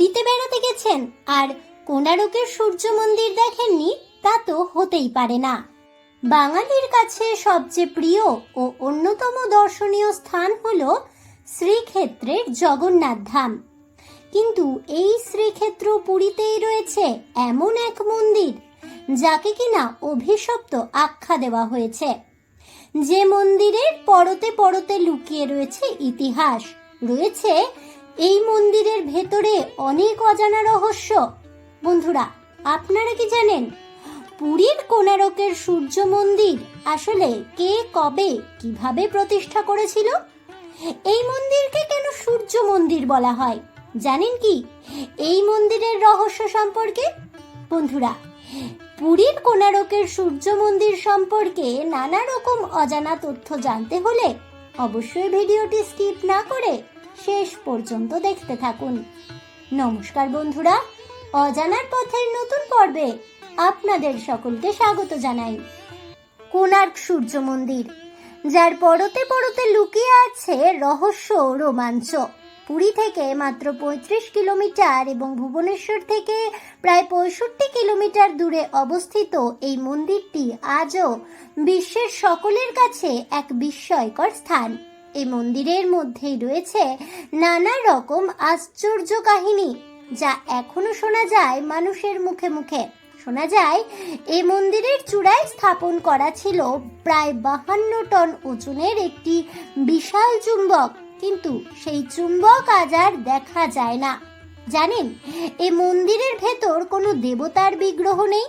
পুরীতে বেড়াতে গেছেন আর কোনারকের সূর্য মন্দির দেখেননি, তা তো হতেই পারে না। বাঙালির কাছে সবচেয়ে প্রিয় ও অন্যতম দর্শনীয় স্থান হল শ্রীক্ষেত্রের জগন্নাথ ধাম। কিন্তু এই শ্রীক্ষেত্র পুরীতেই রয়েছে এমন এক মন্দির, যাকে কিনা অভিশপ্ত আখ্যা দেওয়া হয়েছে। যে মন্দিরের পরতে পরতে লুকিয়ে রয়েছে ইতিহাস, রয়েছে এই মন্দিরের ভেতরে অনেক অজানা রহস্য। বন্ধুরা, আপনারা কি জানেন? পুরীর কোনারকের সূর্য মন্দির আসলে কে কবে কীভাবে প্রতিষ্ঠা করেছিল? এই মন্দিরকে কেন সূর্য মন্দির বলা হয়? জানেন কি? এই মন্দিরের রহস্য সম্পর্কে? বন্ধুরা, পুরীর কোনারকের সূর্য মন্দির সম্পর্কে নানা রকম অজানা তথ্য জানতে হলে অবশ্যই ভিডিওটি স্কিপ না করে শেষ পর্যন্ত দেখতে থাকুন। নমস্কার বন্ধুরা, অজানার পথের নতুন পর্বে আপনাদের সকলকে স্বাগত জানাই। কোণার্ক সূর্য মন্দির, যার পরতে পরতে লুকিয়ে আছে রহস্য রোমাঞ্চ। পুরী থেকে মাত্র পঁয়ত্রিশ কিলোমিটার এবং ভুবনেশ্বর থেকে প্রায় পঁয়ষট্টি কিলোমিটার দূরে অবস্থিত এই মন্দিরটি আজও বিশ্বের সকলের কাছে এক বিস্ময়কর স্থান। এই মন্দিরের মধ্যেই রয়েছে নানা রকম আশ্চর্য কাহিনী, যা এখনও শোনা যায় মানুষের মুখে মুখে। শোনা যায়, এই মন্দিরের চূড়ায় স্থাপন করা ছিল প্রায় বাহান্ন টন ওজনের একটি বিশাল চুম্বক। কিন্তু সেই চুম্বক আজ আর দেখা যায় না। জানেন এই মন্দিরের ভেতর কোনো দেবতার বিগ্রহ নেই।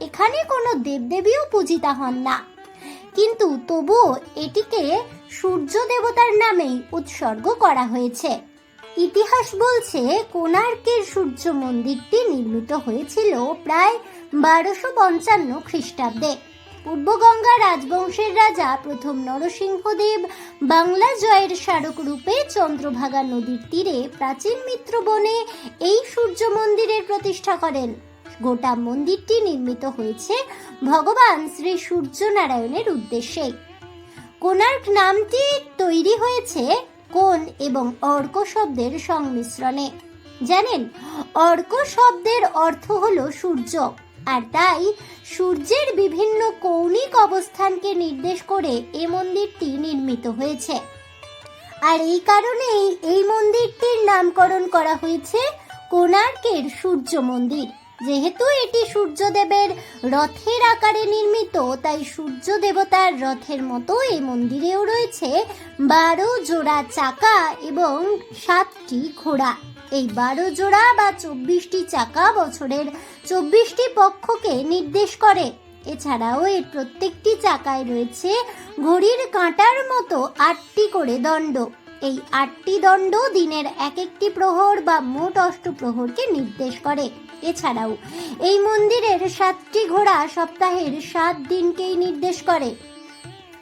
এখানে কোনো দেবদেবীও পূজিতা হন না। কিন্তু তবুও এটিকে সূর্য দেবতার নামেই উৎসর্গ করা হয়েছে। ইতিহাস বলছে, কোণার্কের সূর্য মন্দিরটি নির্মিত হয়েছিল প্রায় বারোশো পঞ্চান্ন খ্রিস্টাব্দে। পূর্বগঙ্গা রাজবংশের রাজা প্রথম নরসিংহদেব বাংলা জয়ের স্মারক রূপে চন্দ্রভাগা নদীর তীরে প্রাচীন মিত্র বনে এই সূর্য মন্দিরের প্রতিষ্ঠা করেন। গোটা মন্দিরটি নির্মিত হয়েছে ভগবান শ্রী সূর্যনারায়ণের উদ্দেশ্যে। কোণার্ক নামটি তৈরি হয়েছে কোন এবং অর্ক শব্দের সংমিশ্রণে। জানেন, অর্ক শব্দের অর্থ হলো সূর্য, আর তাই সূর্যের বিভিন্ন কৌণিক অবস্থানকে নির্দেশ করে এ মন্দিরটি নির্মিত হয়েছে। আর এই কারণেই এই মন্দিরটির নামকরণ করা হয়েছে কোণার্কের সূর্য মন্দির। যেহেতু এটি সূর্যদেবের রথের আকারে নির্মিত, তাই সূর্য দেবতার রথের মতো এই মন্দিরেও রয়েছে বারো জোড়া চাকা এবং সাতটি ঘোড়া। এই বারো জোড়া বা চব্বিশটি চাকা বছরের চব্বিশটি পক্ষকে নির্দেশ করে। এছাড়াও এর প্রত্যেকটি চাকায় রয়েছে ঘড়ির কাঁটার মতো আটটি করে দণ্ড। এই আটটি দণ্ড দিনের এক একটি প্রহর বা মোট অষ্টপ্রহরকে নির্দেশ করে। এছাড়াও, এই মন্দিরের সাতটি ঘোড়া সপ্তাহের সাত দিনকেই নির্দেশ করে।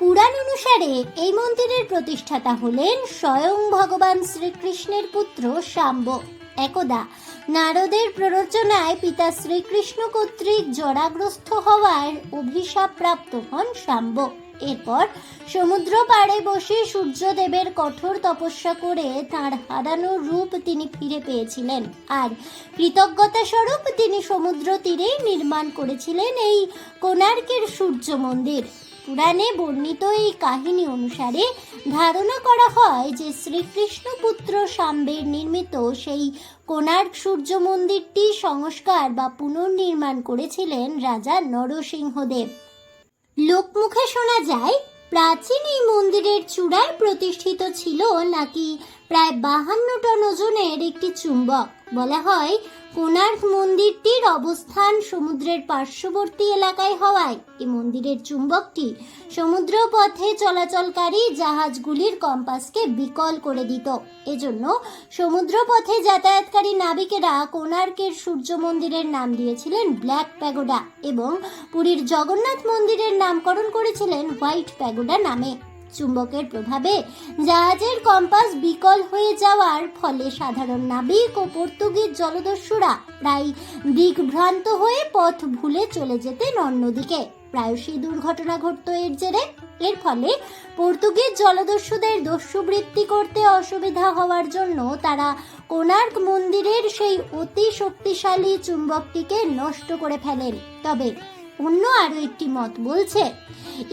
পুরাণ অনুসারে এই মন্দিরের প্রতিষ্ঠাতা হলেন স্বয়ং ভগবান শ্রীকৃষ্ণের পুত্র শাম্ব একদা নারদের প্ররোচনায় পিতা শ্রীকৃষ্ণ কর্তৃক জরাগ্রস্ত হওয়ার অভিশাপ প্রাপ্ত হন শাম্ব এরপর সমুদ্র পাড়ে বসে সূর্যদেবের কঠোর তপস্যা করে তার হারানো রূপ তিনি ফিরে পেয়েছিলেন। আর কৃতজ্ঞতা স্বরূপ তিনি সমুদ্র তীরেই নির্মাণ করেছিলেন এই কোণার্কের সূর্য মন্দির। পুরাণে বর্ণিত এই কাহিনী অনুসারে ধারণা করা হয় যে শ্রীকৃষ্ণ পুত্র সাম্বের নির্মিত সেই কোণার্ক সূর্য মন্দিরটি সংস্কার বা পুনর্নির্মাণ করেছিলেন রাজা নরসিংহদেব। লোকমুখে শোনা যায়, প্রাচীন এই মন্দিরের চূড়ায় প্রতিষ্ঠিত ছিল নাকি প্রায় বাহান্ন টন ওজনের একটি চুম্বক। বলা হয় কোণার্ক মন্দিরটির অবস্থান সমুদ্রের পার্শ্ববর্তী এলাকায় হওয়ায়। এই মন্দিরের চুম্বকটি সমুদ্র পথে চলাচলকারী জাহাজগুলির কম্পাসকে বিকল করে দিত। এজন্য সমুদ্র পথে যাতায়াতকারী নাবিকেরা কোণার্কের সূর্য মন্দিরের নাম দিয়েছিলেন ব্ল্যাক প্যাগোডা এবং পুরীর জগন্নাথ মন্দিরের নামকরণ করেছিলেন হোয়াইট প্যাগোডা নামে। চুম্বকের প্রভাবে জাহাজের কম্পাস বিকল হয়ে যাওয়ার ফলে সাধারণ নাবিক ও পর্তুগিজ জলদস্যুরা প্রায় দিকভ্রান্ত হয়ে পথ ভুলে চলে যেতেন অন্যদিকে। প্রায়শই দুর্ঘটনা ঘটত এর জেরে। এর ফলে পর্তুগিজ জলদস্যুদের দস্যুবৃত্তি করতে অসুবিধা হওয়ার জন্য তারা কোণার্ক মন্দিরের সেই অতি শক্তিশালী চুম্বকটিকে নষ্ট করে ফেলেন। তবে অন্য আরও একটি মত বলছে,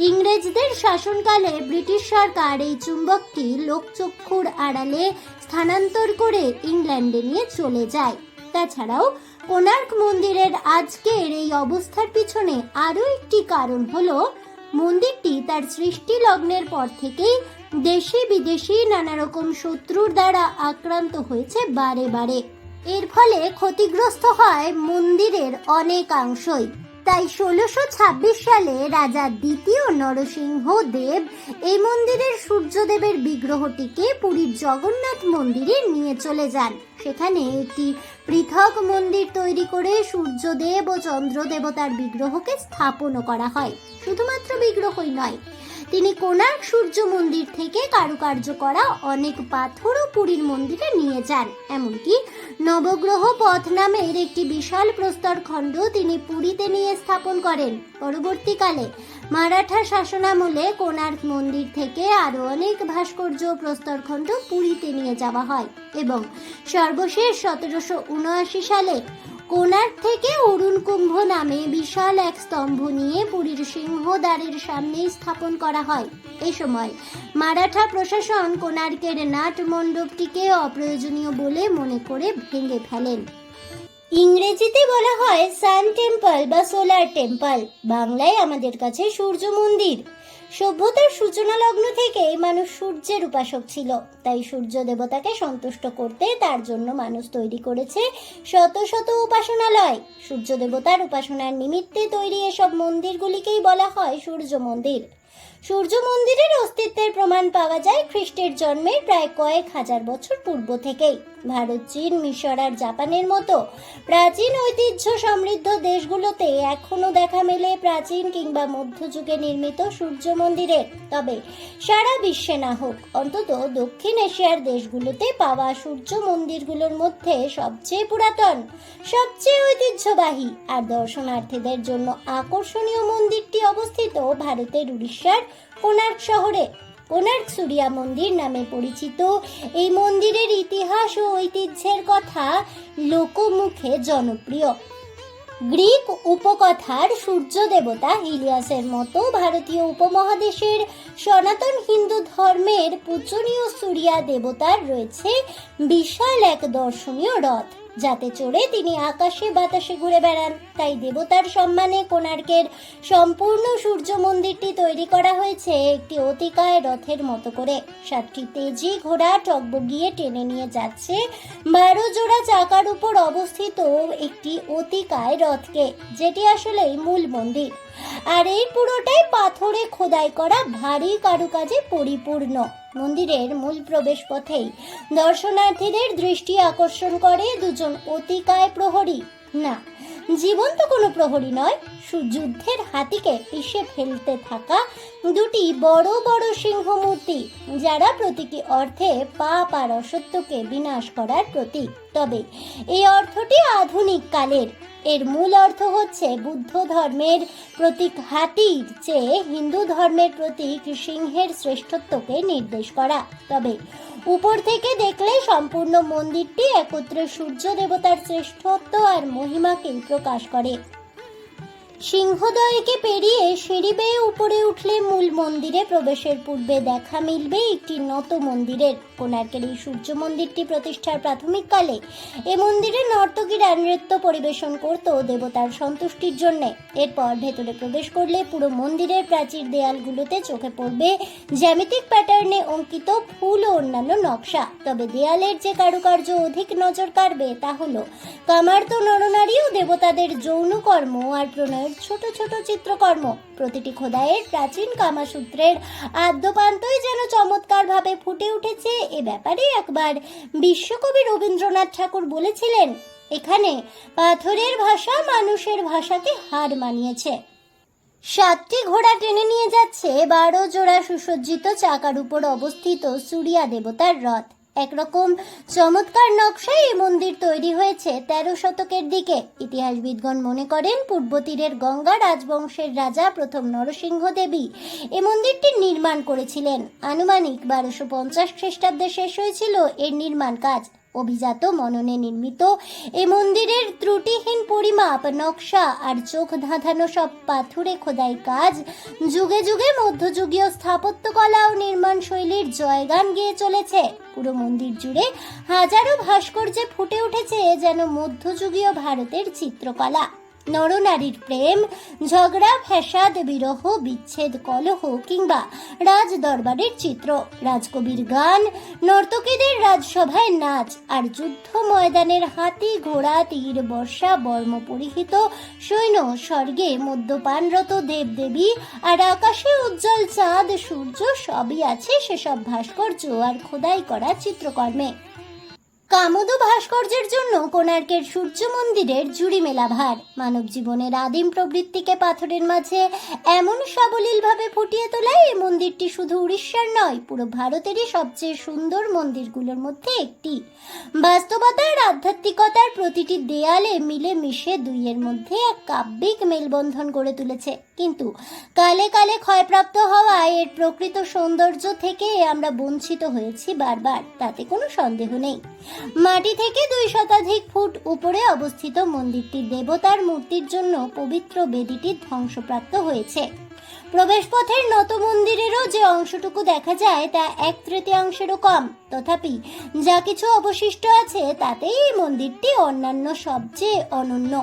ইংরেজদের শাসনকালে ব্রিটিশ সরকার এই চুম্বকটি লোকচক্ষুর আড়ালে স্থানান্তর করে ইংল্যান্ডে নিয়ে চলে যায়। তাছাড়াও কোণার্ক মন্দিরের আজকের এই অবস্থার পিছনে আরও একটি কারণ হলো, মন্দিরটি তার সৃষ্টি লগ্নের পর থেকেই দেশি বিদেশি নানা রকম শত্রুর দ্বারা আক্রান্ত হয়েছে বারে বারে। এর ফলে ক্ষতিগ্রস্ত হয় মন্দিরের অনেকাংশই। তাই ষোলোশো ছাব্বিশ সালে রাজা দ্বিতীয় নরসিংহ দেব এই মন্দিরের সূর্যদেবের বিগ্রহটিকে পুরীর জগন্নাথ মন্দিরে নিয়ে চলে যান। সেখানে একটি পৃথক মন্দির তৈরি করে সূর্যদেব ও চন্দ্র দেবতার বিগ্রহকে স্থাপনও করা হয়। শুধুমাত্র বিগ্রহই নয় তিনি কোণার্ক সূর্য মন্দির থেকে কারুকার্য করা অনেক পাথরও পুরীর মন্দিরে নিয়ে যান। এমনকি নবগ্রহ পথ নামের একটি বিশাল প্রস্তর খণ্ড তিনি পুরীতে নিয়ে স্থাপন করেন। পরবর্তীকালে মারাঠা শাসনামলে কোণার্ক মন্দির থেকে আরও অনেক ভাস্কর্য প্রস্তরখণ্ড পুরীতে নিয়ে যাওয়া হয় এবং সর্বশেষ সতেরোশো উনআশি সালে কোণার্ক থেকে অরুণ কুম্ভ নামে বিশাল এক স্তম্ভ নিয়ে পুরীর সিংহদ্বারের সামনে স্থাপন করা হয়। এই সময় মারাঠা প্রশাসন কোণার্কের নাট মণ্ডপটিকে অপ্রয়োজনীয় বলে মনে করে ভেঙে ফেলেন। ইংরেজিতে বলা হয় সান টেম্পল বা সোলার টেম্পল। বাংলায় আমাদের কাছে সূর্য মন্দির। সভ্যতার সূচনা লগ্ন থেকে মানুষ সূর্যের উপাসক ছিল। তাই সূর্য দেবতাকে সন্তুষ্ট করতে তার জন্য মানুষ তৈরি করেছে শত শত উপাসনালয়। সূর্য দেবতার উপাসনার নিমিত্তে তৈরি এসব মন্দিরগুলিকেই বলা হয় সূর্য মন্দির। সূর্য মন্দিরের অস্তিত্বের প্রমাণ পাওয়া যায় খ্রিস্টের জন্মের প্রায় কয়েক হাজার বছর পূর্ব থেকেই। ভারত, চীন, মিশর আর জাপানের মতো প্রাচীন ঐতিহ্য সমৃদ্ধ দেশগুলোতে এখনও দেখা মেলে প্রাচীন কিংবা মধ্যযুগে নির্মিত সূর্য মন্দিরের। তবে সারা বিশ্বে না হোক, অন্তত দক্ষিণ এশিয়ার দেশগুলোতে পাওয়া সূর্য মন্দিরগুলোর মধ্যে সবচেয়ে পুরাতন, সবচেয়ে ঐতিহ্যবাহী আর দর্শনার্থীদের জন্য আকর্ষণীয় মন্দিরটি অবস্থিত ভারতের উড়িষ্যার কোণার্ক শহরে। কোণার্ক সূর্যা মন্দির নামে পরিচিত। এই মন্দিরের ইতিহাস ও ঐতিহ্যের কথা লোকমুখে জনপ্রিয়। গ্রিক উপকথার সূর্য দেবতা হিলিয়াসের মতো ভারতীয় উপমহাদেশের সনাতন হিন্দু ধর্মের পূজনীয় সূর্যা দেবতার রয়েছে বিশাল এক দর্শনীয় রথ। যাতে চড়ে তিনি আকাশে বাতাসে ঘুরে বেড়ান। তাই দেবতার সম্মানে কোণার্কের সম্পূর্ণ সূর্য মন্দিরটি তৈরি করা হয়েছে একটি অতিকায় রথের মতো করে। সাতটি তেজি ঘোড়া টকবগিয়ে টেনে নিয়ে যাচ্ছে। বারো জোড়া চাকার উপর অবস্থিত একটি অতিকায় রথকে, যেটি আসলেই মূল মন্দির। আর এই পুরোটাই পাথরে খোদাই করা ভারী কারুকাজে পরিপূর্ণ। মন্দিরের মূল প্রবেশ পথেই দর্শনার্থীদের দৃষ্টি আকর্ষণ করে দুজন অতিকায় প্রহরী। না, জীবন্ত কোনো প্রহরী নয় সুযুদ্ধের হাতিকে পিষে ফেলতে থাকা দুটি বড় বড় সিংহ মূর্তি যারা প্রতীকী অর্থে পাপ আর অসত্যকে বিনাশ করার প্রতীক। তবে এই অর্থটি আধুনিক কালের। এর মূল অর্থ হচ্ছে বুদ্ধ ধর্মের প্রতীক হাতির চেয়ে হিন্দু ধর্মের প্রতীক সিংহের শ্রেষ্ঠত্বকে নির্দেশ করা। তবে উপর থেকে দেখলে সম্পূর্ণ মন্দিরটি একত্রে সূর্য দেবতার শ্রেষ্ঠত্ব আর মহিমাকেই প্রকাশ করে। সিংহদয়কে পেরিয়ে সিঁড়ি বেয়ে উপরে উঠলে মূল মন্দিরে প্রবেশের পূর্বে দেখা মিলবে একটি নত মন্দিরের। কোণার্কের এই সূর্য মন্দিরটি প্রতিষ্ঠার প্রাথমিক কালে এ মন্দিরে নর্তকীরা নৃত্য পরিবেশন করত দেবতার সন্তুষ্টির জন্য। এরপর ভেতরে প্রবেশ করলে পুরো মন্দিরের প্রাচীর দেয়ালগুলোতে চোখে পড়বে জ্যামিতিক প্যাটার্নে অঙ্কিত ফুল ও অন্যান্য নকশা। তবে দেয়ালের যে কারুকার্য অধিক নজর কাড়বে তা হলো কামার্ত নরনারী ও দেবতাদের যৌনকর্ম আর প্রণয়ের ছোট ছোট চিত্রকর্ম। প্রতিটি খোদাইয়ের প্রাচীন কামাসূত্রের আদ্যপান্তই যেন চমৎকারভাবে ফুটে উঠেছে। এ ব্যাপারে একবার বিশ্বকবি রবীন্দ্রনাথ ঠাকুর বলেছিলেন, এখানে পাথরের ভাষা মানুষের ভাষাকে হার মানিয়েছে। সাতটি ঘোড়া টেনে নিয়ে যাচ্ছে বারো জোড়া সুসজ্জিত চাকার উপর অবস্থিত সূর্যা দেবতার রথ। একরকম চমৎকার নকশায় এই মন্দির তৈরি হয়েছে তেরো শতকের দিকে। ইতিহাসবিদগণ মনে করেন, পূর্ব তীরের গঙ্গা রাজবংশের রাজা প্রথম নরসিংহ দেবী। এ মন্দিরটি নির্মাণ করেছিলেন। আনুমানিক বারোশো পঞ্চাশ খ্রিস্টাব্দে শেষ হয়েছিল এর নির্মাণ কাজ। অভিজাত, মননে নির্মিত। এ মন্দিরের ত্রুটিহীন পরিমাপ, নকশা আর চোখ ধাঁধানো সব পাথুরে খোদাই কাজ। যুগে যুগে মধ্যযুগীয় স্থাপত্যকলা ও নির্মাণ শৈলীর জয়গান গিয়ে চলেছে। পুরো মন্দির জুড়ে হাজারো ভাস্কর্যে ফুটে উঠেছে যেন মধ্যযুগীয় ভারতের চিত্রকলা। নরনারীর প্রেম, ঝগড়া, ফ্যাসাদ, বিরহ, বিচ্ছেদ, কলহ কিংবা রাজ দরবারের চিত্র। রাজকবির গান, নর্তকীদের রাজসভায় নাচ আর যুদ্ধ ময়দানের হাতি ঘোড়া, তীর, বর্ষা, বর্ম পরিহিত সৈন্য স্বর্গে মদ্যপানরত দেবদেবী আর আকাশে উজ্জ্বল চাঁদ, সূর্য সবই আছে সেসব ভাস্কর্য আর খোদাই করা চিত্রকর্মে। কামদ ভাস্কর্যের জন্য কোণার্কের সূর্য মন্দিরের জুড়ি মেলা ভার মানব জীবনের আদিম প্রবৃত্তিকে পাথরের মাঝে এমন সাবলীলভাবে ফুটিয়ে তোলায় এই মন্দিরটি শুধু উড়িষ্যার নয়, পুরো ভারতেরই সবচেয়ে সুন্দর মন্দিরগুলোর মধ্যে একটি। বাস্তবতার, আধ্যাত্মিকতার প্রতিটি দেয়ালে মিলে মিশে দুইয়ের মধ্যে এক কাব্যিক মেলবন্ধন গড়ে তুলেছে। কিন্তু কালে কালে ক্ষয়প্রাপ্ত হওয়ায় এর প্রকৃত সৌন্দর্য থেকে আমরা বঞ্চিত হয়েছি বারবার, তাতে কোনো সন্দেহ নেই। মাটি থেকে দুই শতাধিক ফুট উপরে অবস্থিত মন্দিরটি দেবতার মূর্তির জন্য পবিত্র বেদিটি ধ্বংসপ্রাপ্ত হয়েছে। প্রবেশপথের নত মন্দিরেরও যে অংশটুকু দেখা যায় তা এক তৃতীয়াংশেরও কম। তথাপি যা কিছু অবশিষ্ট আছে তাতেই মন্দিরটি অন্যান্য সবচেয়ে অনন্য।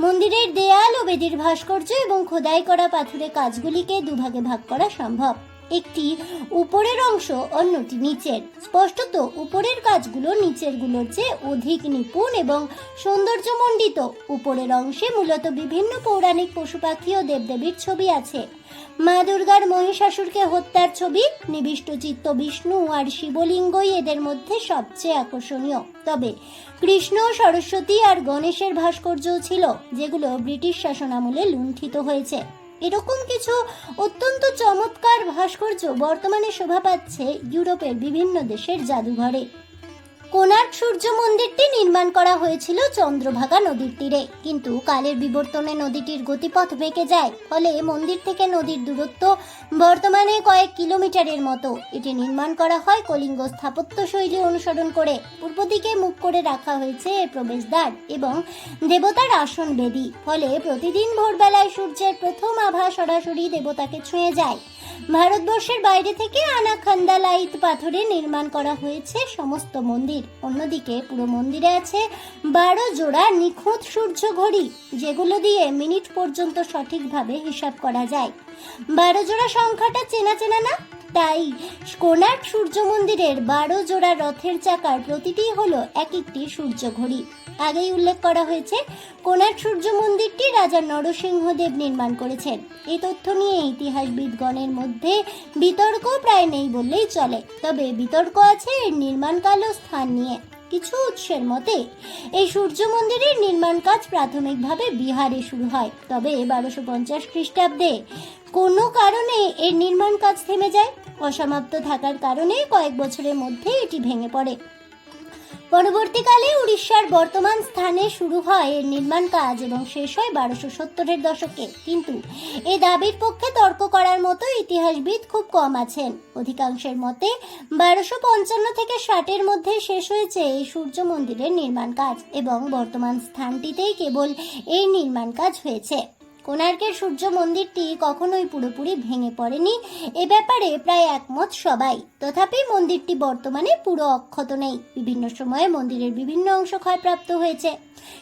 মন্দিরের দেয়াল ও বেদির ভাস্কর্য এবং খোদাই করা পাথুরে কাজগুলিকে দুভাগে ভাগ করা সম্ভব। একটি উপরের অংশ অন্যটি নিচের। স্পষ্টত উপরের কাজগুলো নিচেরগুলোর চেয়ে অধিক নিপুণ এবং সৌন্দর্যমণ্ডিত। উপরের অংশে মূলত বিভিন্ন পৌরাণিক পশু পাখি ও দেবদেবীর ছবি আছে। মা দুর্গার মহিষাসুরকে হত্যার ছবি, নিবিষ্ট চিত্ত বিষ্ণু আর শিবলিঙ্গই এদের মধ্যে সবচেয়ে আকর্ষণীয়। তবে কৃষ্ণ, সরস্বতী আর গণেশের ভাস্কর্যও ছিল, যেগুলো ব্রিটিশ শাসনামলে লুণ্ঠিত হয়েছে। এরকম কিছু অত্যন্ত চমৎকার ভাস্কর্য বর্তমানে শোভা পাচ্ছে ইউরোপের বিভিন্ন দেশের জাদুঘরে। কোণার্ক সূর্য মন্দিরটি নির্মাণ করা হয়েছিল চন্দ্রভাগা নদীর তীরে। কিন্তু কালের বিবর্তনে নদীটির গতিপথ বেঁকে যায়, ফলে মন্দির থেকে নদীর দূরত্ব বর্তমানে কয়েক কিলোমিটারের মতো। এটি নির্মাণ করা হয় কলিঙ্গ স্থাপত্য শৈলী অনুসরণ করে। পূর্ব দিকে মুখ করে রাখা হয়েছে এর প্রবেশদ্বার এবং দেবতার আসন বেদি, ফলে প্রতিদিন ভোরবেলায় সূর্যের প্রথম আভা সরাসরি দেবতাকে ছুঁয়ে যায়। ভারতবর্ষের বাইরে থেকে আনা খান্দালাইট পাথরে নির্মাণ করা হয়েছে সমস্ত মন্দির। অন্যদিকে পুরো মন্দিরে আছে বারো জোড়া নিখুঁত সূর্য ঘড়ি, যেগুলো দিয়ে মিনিট পর্যন্ত সঠিকভাবে হিসাব করা যায়। বারো জোড়া সংখ্যাটা চেনা চেনা না? তাই কোনার্ক সূর্য মন্দিরের বারো জোড়া রথের চাকার প্রতিটি হলো এক একটি সূর্য ঘড়ি। আগেই উল্লেখ করা হয়েছে, কোণার্ক সূর্য মন্দিরটি রাজা নরসিংহদেব নির্মাণ করেছেন। এই তথ্য নিয়ে ইতিহাসবিদগণের মধ্যে বিতর্ক প্রায় নেই বললেই চলে। তবে বিতর্ক আছে এর নির্মাণকাল ও স্থান নিয়ে। কিছু উৎসের মতে, এই সূর্য মন্দিরের নির্মাণ কাজ প্রাথমিকভাবে বিহারে শুরু হয়। তবে বারোশো পঞ্চাশ খ্রিস্টাব্দে কোনো কারণে এর নির্মাণ কাজ থেমে যায়। অসমাপ্ত থাকার কারণে কয়েক বছরের মধ্যে এটি ভেঙে পড়ে। পরবর্তীকালে উড়িষ্যার বর্তমান স্থানে শুরু হয় এর নির্মাণ কাজ এবং শেষ হয় বারোশো সত্তরের দশকে। কিন্তু এ দাবির পক্ষে তর্ক করার মতো ইতিহাসবিদ খুব কম আছেন। অধিকাংশের মতে, বারোশো পঞ্চান্ন থেকে ষাটের মধ্যে শেষ হয়েছে এই সূর্য মন্দিরের নির্মাণ কাজ এবং বর্তমান স্থানটিতেই কেবল এই নির্মাণ কাজ হয়েছে। কোণার্কের সূর্য মন্দিরটি কখনোই পুরোপুরি ভেঙে পড়েনি। এ ব্যাপারে প্রায় একমত সবাই। তথাপি মন্দিরটি বর্তমানে পুরো অক্ষত নেই। বিভিন্ন সময়ে মন্দিরের বিভিন্ন অংশ ক্ষয়প্রাপ্ত হয়েছে।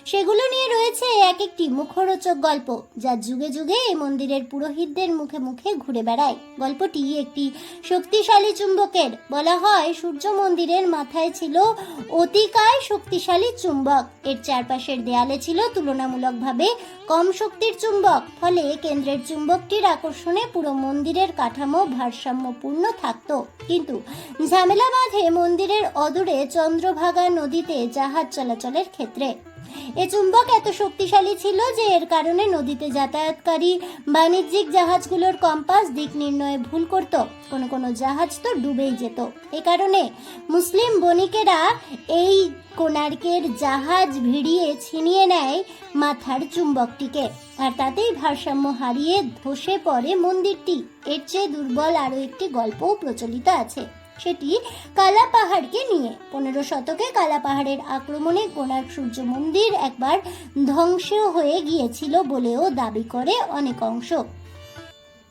সেগুলো নিয়ে রয়েছে এক একটি মুখরোচক গল্প, যা যুগে যুগে এই মন্দিরের পুরোহিতদের মুখে মুখে ঘুরে বেড়ায়। গল্পটি একটি শক্তিশালী চুম্বকের। বলা হয়, সূর্য মন্দিরের মাথায় ছিল অতিকায় শক্তিশালী চুম্বক। এর চারপাশের দেয়ালে ছিল তুলনামূলকভাবে কম শক্তির চুম্বক। ফলে কেন্দ্রের চুম্বকটির আকর্ষণে পুরো মন্দিরের কাঠামো ভারসাম্যপূর্ণ থাকত। কিন্তু ঝামেলা বাঁধে মন্দিরের অদূরে চন্দ্রভাগা নদীতে জাহাজ চলাচলের ক্ষেত্রে। এ চুম্বক এত শক্তিশালী ছিল যে এর কারণে নদীতে যাতায়াতকারী বাণিজ্যিক জাহাজগুলোর কম্পাস দিক নির্ণয়ে ভুল করত। কোনো কোনো জাহাজ তো ডুবেই যেত। এ কারণে মুসলিম বণিকেরা এই কোণার্কের জাহাজ ভিড়িয়ে ছিনিয়ে নেয় মাথার চুম্বকটিকে। আর তাতেই ভারসাম্য হারিয়ে ধসে পড়ে মন্দিরটি। এর চেয়ে দুর্বল আরও একটি গল্পও প্রচলিত আছে। সেটি কালা পাহাড়কে নিয়ে। পনেরো শতকে কালা পাহাড়ের আক্রমণে কোণার্ক সূর্য মন্দির একবার ধ্বংস হয়ে গিয়েছিল বলেও দাবি করে অনেক অংশ।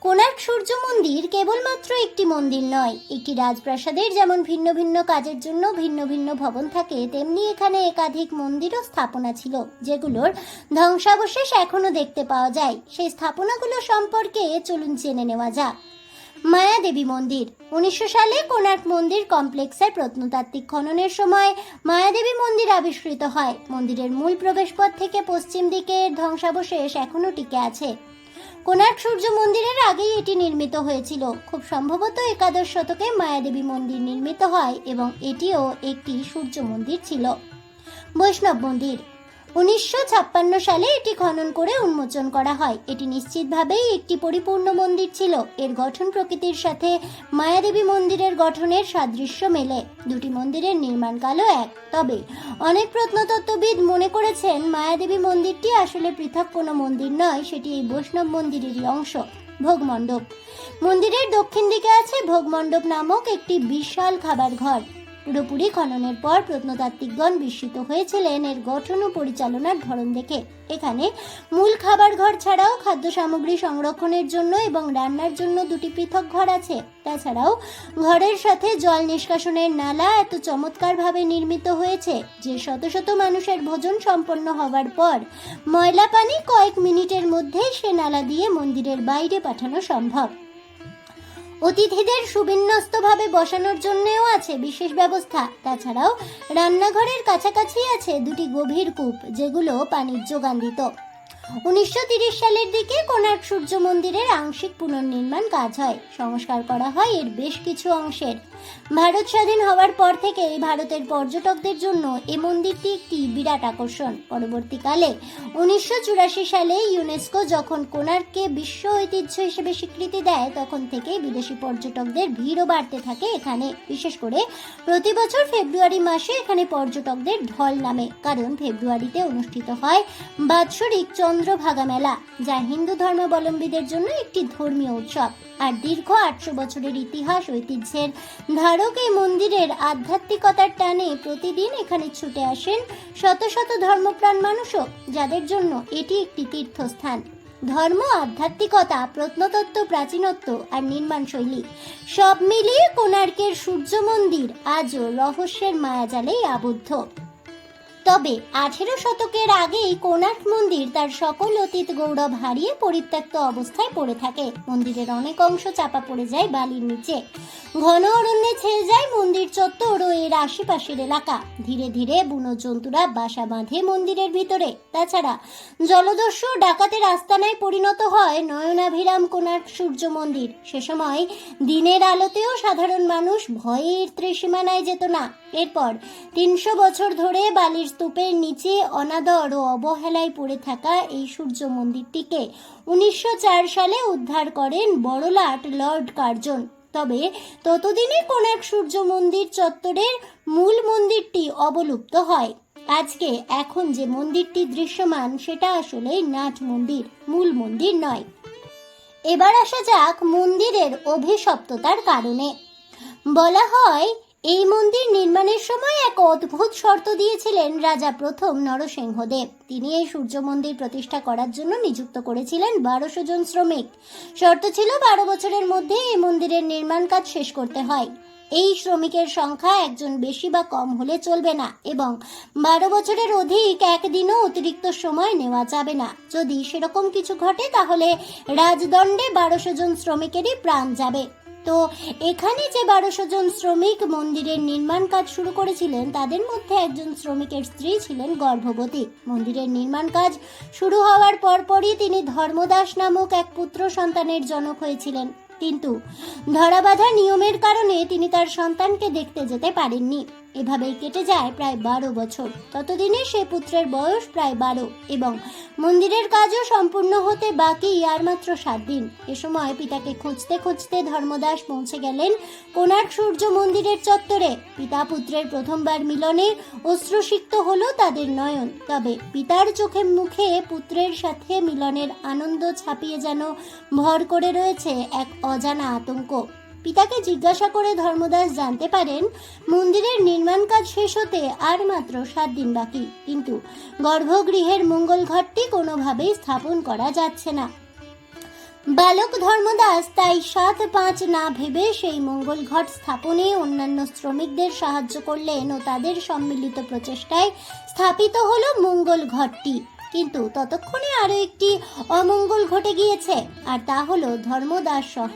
কোণার্ক সূর্য মন্দির কেবলমাত্র একটি মন্দির নয়, একটি রাজপ্রাসাদের যেমন ভিন্ন ভিন্ন কাজের জন্য ভিন্ন ভিন্ন ভবন থাকে, তেমনি এখানে একাধিক মন্দিরও স্থাপনা ছিল, যেগুলোর ধ্বংসাবশেষ এখনও দেখতে পাওয়া যায়। সেই স্থাপনাগুলো সম্পর্কে চলুন জেনে নেওয়া যাক। মায়াদেবী মন্দির। উনিশশো সালে কোণার্ক মন্দির কমপ্লেক্সের প্রত্নতাত্ত্বিক খননের সময় মায়াদেবী মন্দির আবিষ্কৃত হয়। মন্দিরের মূল প্রবেশপথ থেকে পশ্চিম দিকের ধ্বংসাবশেষ এখনও টিকে আছে। কোণার্ক সূর্য মন্দিরের আগেই এটি নির্মিত হয়েছিল। খুব সম্ভবত একাদশ শতকে মায়াদেবী মন্দির নির্মিত হয় এবং এটিও একটি সূর্য মন্দির ছিল। বৈষ্ণব মন্দির। উনিশশো ছাপ্পান্ন সালে এটি খনন করে উন্মোচন করা হয়। এটি নিশ্চিতভাবেই একটি পরিপূর্ণ মন্দির ছিল। এর গঠন প্রকৃতির সাথে মায়াদেবী মন্দিরের গঠনের সাদৃশ্য মেলে। দুটি মন্দিরের নির্মাণকালও এক। তবে অনেক প্রত্নতত্ত্ববিদ মনে করেছেন, মায়াদেবী মন্দিরটি আসলে পৃথক কোনো মন্দির নয়, সেটি এই বৈষ্ণব মন্দিরেরই অংশ, ভোগমণ্ডপ। মন্দিরের দক্ষিণ দিকে আছে ভোগমণ্ডপ নামক একটি বিশাল খাবার ঘর। পুরোপুরি খননের পর প্রত্নতাত্ত্বিকগণ বিস্মিত হয়েছিলেন এর গঠন ও পরিচালনার ধরন দেখে। এখানে মূল খাবার ঘর ছাড়াও খাদ্য সামগ্রী সংরক্ষণের জন্য এবং রান্নার জন্য দুটি পৃথক ঘর আছে। তাছাড়াও ঘরের সাথে জল নিষ্কাশনের নালা এত চমৎকারভাবে নির্মিত হয়েছে যে শত শত মানুষের ভোজন সম্পন্ন হওয়ার পর ময়লা পানি কয়েক মিনিটের মধ্যেই সে নালা দিয়ে মন্দিরের বাইরে পাঠানো সম্ভব। অতিথিদের সুবিন্যস্তভাবে বসানোর জন্যেও আছে বিশেষ ব্যবস্থা। তাছাড়াও রান্নাঘরের কাছাকাছি আছে দুটি গভীর কূপ, যেগুলো পানির যোগান দিত উনিশশো সালের দিকে কোণার্ক সূর্য মন্দিরের আংশিক পুনর্নির্মাণ কাজ হয়। সংস্কার করা হয় এর বেশ কিছু অংশের। ভারত স্বাধীন হওয়ার পর থেকে ভারতের পর্যটকদের জন্য এ মন্দিরটি একটি বিরাট আকর্ষণ। পরবর্তীকালে উনিশশো চুরাশি সালে ইউনেস্কো যখন কোণার্ককে বিশ্ব ঐতিহ্য হিসেবে স্বীকৃতি দেয়, তখন থেকে বিদেশি পর্যটকদের ভিড়ও বাড়তে থাকে এখানে। বিশেষ করে প্রতি বছর ফেব্রুয়ারি মাসে এখানে পর্যটকদের ঢল নামে, কারণ ফেব্রুয়ারিতে অনুষ্ঠিত হয় বাৎসরিক চন্দ্রভাগা মেলা, যা হিন্দু ধর্মাবলম্বীদের জন্য একটি ধর্মীয় উৎসব। আর দীর্ঘ আটশো বছরের ইতিহাস ঐতিহ্যের ধারক এই মন্দিরের আধ্যাত্মিকতার টানে প্রতিদিন এখানে ছুটে আসেন শত শত ধর্মপ্রাণ মানুষও, যাদের জন্য এটি একটি তীর্থস্থান। ধর্ম, আধ্যাত্মিকতা, প্রত্নতত্ত্ব, প্রাচীনত্ব আর নির্মাণ শৈলী সব মিলিয়ে কোণার্কের সূর্য মন্দির আজও রহস্যের মায়াজালেই আবদ্ধ। তবে আঠেরো শতকের আগেই কোণার্ক মন্দির তার সকল অতীত গৌরব হারিয়ে পরিত্যক্ত অবস্থায় পড়ে থাকে। মন্দিরের অনেক অংশ চাপা পড়ে যায় বালির নিচে। ঘন অরণ্যে ছেয়ে যায় মন্দির চত্বর ও এর আশেপাশের এলাকা। ধীরে ধীরে বুনো জন্তুরা বাসা বাঁধে মন্দিরের ভিতরে। তাছাড়া জলদস্যু ডাকাতের আস্তানায় পরিণত হয় নয়নাভিরাম কোণার্ক সূর্য মন্দির। সে সময় দিনের আলোতেও সাধারণ মানুষ ভয়ের ত্রিসীমানায় যেত না। এরপর তিনশো বছর ধরে বালির স্তূপের নিচে অনাদর ও অবহেলায় পড়ে থাকা এই সূর্য মন্দিরটিকে উনিশশো চার সালে উদ্ধার করেন বড়লাট লর্ড কার্জন। তবে ততদিনে কোণার্ক সূর্য মন্দির চত্বরের মূল মন্দিরটি অবলুপ্ত হয়। আজকে এখন যে মন্দিরটি দৃশ্যমান, সেটা আসলে নাট মন্দির, মূল মন্দির নয়। এবার আসা যাক মন্দিরের অভিশপ্ততার কারণে। বলা হয় এই মন্দির নির্মাণের সময় এক অদ্ভুত শর্ত দিয়েছিলেন রাজা প্রথম নরসিংহদেব। তিনি এই সূর্য মন্দির প্রতিষ্ঠা করার জন্য নিযুক্ত করেছিলেন বারোশো জন শ্রমিক। শর্ত ছিল বারো বছরের মধ্যে এই মন্দিরের নির্মাণ কাজ শেষ করতে হয়। এই শ্রমিকের সংখ্যা একজন বেশি বা কম হলে চলবে না এবং বারো বছরের অধিক একদিনও অতিরিক্ত সময় নেওয়া যাবে না। যদি সেরকম কিছু ঘটে তাহলে রাজদণ্ডে বারোশো জন শ্রমিকেরই প্রাণ যাবে। তো এখানে যে বারোশো জন শ্রমিক মন্দিরের নির্মাণ কাজ শুরু করেছিলেন, তাদের মধ্যে একজন শ্রমিকের স্ত্রী ছিলেন গর্ভবতী। মন্দিরের নির্মাণ কাজ শুরু হওয়ার পরপরই তিনি ধর্মদাস নামক এক পুত্র সন্তানের জনক হয়েছিলেন। কিন্তু ধরাবাধা নিয়মের কারণে তিনি তার সন্তানকে দেখতে যেতে পারেননি। এভাবেই কেটে যায় প্রায় বারো বছর। ততদিনে সে পুত্রের বয়স প্রায় বারো এবং মন্দিরের কাজও সম্পূর্ণ হতে বাকি আর মাত্র সাত দিন। এ সময় পিতাকে খুঁজতে খুঁজতে ধর্মদাস পৌঁছে গেলেন কোণার্ক সূর্য মন্দিরের চত্বরে। পিতা পুত্রের প্রথমবার মিলনে অশ্রুসিক্ত হলো তাদের নয়ন। তবে পিতার চোখে মুখে পুত্রের সাথে মিলনের আনন্দ ছাপিয়ে যেন ভর করে রয়েছে এক অজানা আতঙ্ক। পিতাকে জিজ্ঞাসা করে ধর্মদাস জানতে পারেন, মন্দিরের নির্মাণ কাজ শেষ হতে আর মাত্র সাত দিন বাকি। কিন্তু গর্ভগৃহের মঙ্গল ঘরটি কোনোভাবেই স্থাপন করা যাচ্ছে না। বালক ধর্মদাস তাই সাত পাঁচ না ভেবে সেই মঙ্গল ঘট স্থাপনে অন্যান্য শ্রমিকদের সাহায্য করলেন ও তাদের সম্মিলিত প্রচেষ্টায় স্থাপিত হলো মঙ্গল ঘরটি। কিন্তু ততক্ষণে আরও একটি অমঙ্গল ঘটে গিয়েছে। আর তা হলো ধর্মদাস সহ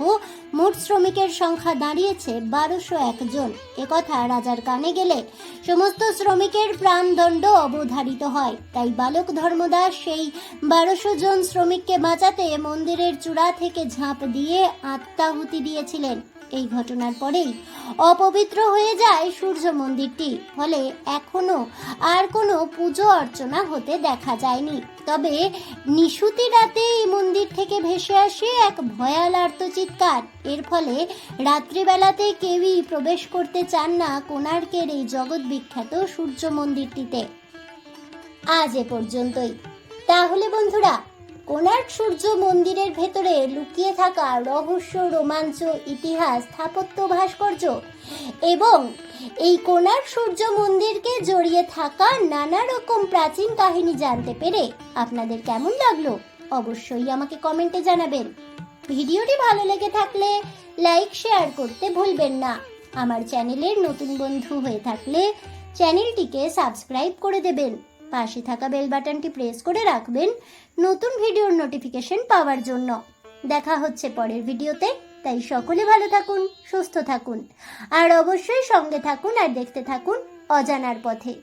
মোট শ্রমিকের সংখ্যা দাঁড়িয়েছে বারোশো একজন একথা রাজার কানে গেলে সমস্ত শ্রমিকের প্রাণদণ্ড অবধারিত হয়। তাই বালক ধর্মদাস সেই বারোশো জন শ্রমিককে বাঁচাতে মন্দিরের চূড়া থেকে ঝাঁপ দিয়ে আত্মাহুতি দিয়েছিলেন। এই ঘটনার পরেই অপবিত্র হয়ে যায় সূর্য মন্দিরটি। ফলে এখনও আর কোনো পুজো অর্চনা হতে দেখা যায়নি। তবে নিশুতি রাতে এই মন্দির থেকে ভেসে আসে এক ভয়াল আর্তচিৎকার। এর ফলে রাত্রিবেলাতে কেউই প্রবেশ করতে চান না কোণার্কের এই জগৎ বিখ্যাত সূর্য মন্দিরটিতে। আজ এ পর্যন্তই। তাহলে বন্ধুরা কোণার্ক সূর্য মন্দিরের ভেতরে লুকিয়ে থাকা রহস্য, রোমাঞ্চ, ইতিহাস, স্থাপত্য, ভাস্কর্য এবং এই কোণার্ক সূর্য মন্দিরকে জড়িয়ে থাকা নানা রকম প্রাচীন কাহিনী জানতে পেরে আপনাদের কেমন লাগল অবশ্যই আমাকে কমেন্টে জানাবেন। ভিডিওটি ভালো লেগে থাকলে লাইক, শেয়ার করতে ভুলবেন না। আমার চ্যানেলের নতুন বন্ধু হয়ে থাকলে চ্যানেলটিকে সাবস্ক্রাইব করে দেবেন। পাশে থাকা বেল বাটনটি প্রেস করে রাখবেন নতুন ভিডিওর নোটিফিকেশন পাওয়ার জন্য। দেখা হচ্ছে পরের ভিডিওতে। তাই সকলে ভালো থাকুন, সুস্থ থাকুন। আর অবশ্যই সঙ্গে থাকুন আর দেখতে থাকুন অজানার পথে।